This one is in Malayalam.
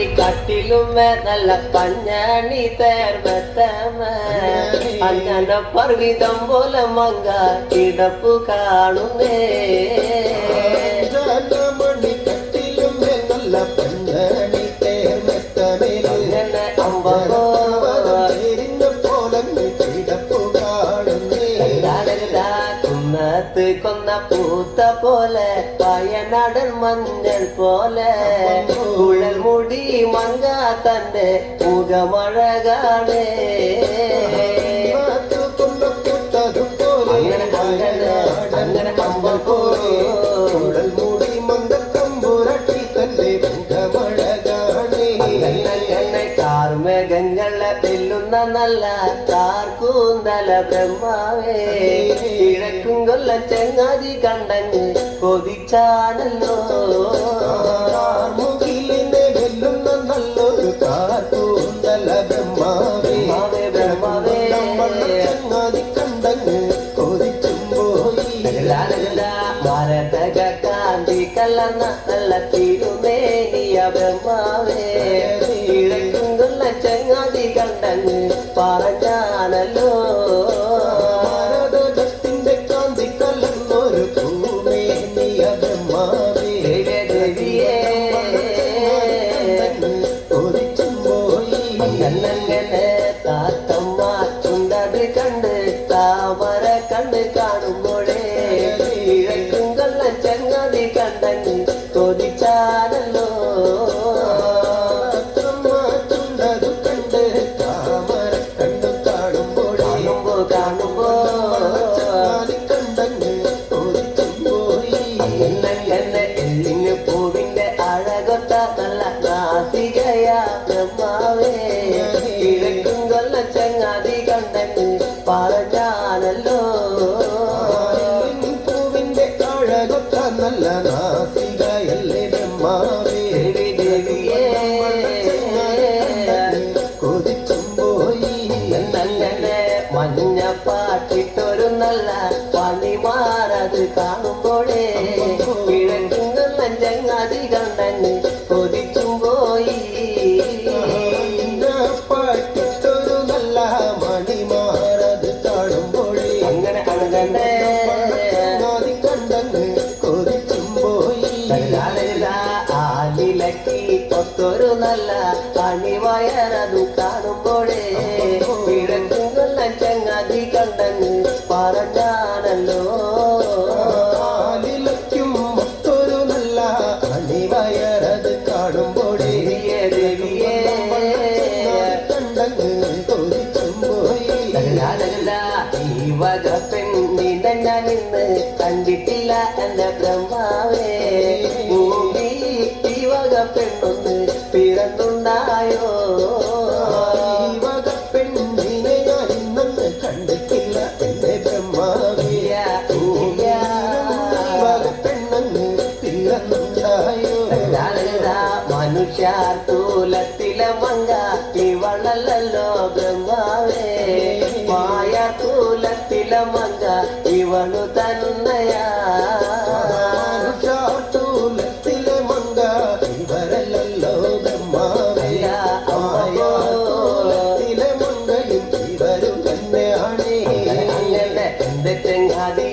பஞ்சனை காட்டிலும் நல்ல பஞ்சாணி தயார் பத்தம பர்விதம் போல மங்கா கிடப்பு காணுமே. முத்த போல பயநாடல் மஞ்சள் போல. குழல் முடி மங்கா தந்த முகமழகானே നല്ല താർക്കൂന്തല ബ്രഹ്മാവേ കിഴക്കും കൊല്ല ചെങ്ങാതി കണ്ടങ്ങ് കൊതിച്ചാണല്ലോ മുകിലിനെ കാന്തി കലർന്ന നല്ല തിരുമേനിയ ബ്രഹ്മാ. കണ്ണ് കാണുന്നു நல்ல പെണ്ണൊന്ന് പിറന്നുണ്ടായോ? പെണ്ണിനെ ഞാൻ ഇന്നൊന്ന് കണ്ടിട്ടില്ല എന്റെ ബ്രഹ്മാവിയ പെണ്ണൊന്ന് പിറന്നുണ്ടായോ? മനുഷ്യാർ തൂലത്തിലെ മങ്കാത്തി ബ്രഹ്മാവേ. മായ മങ്ക ഇവളു തന്നെ everything I did.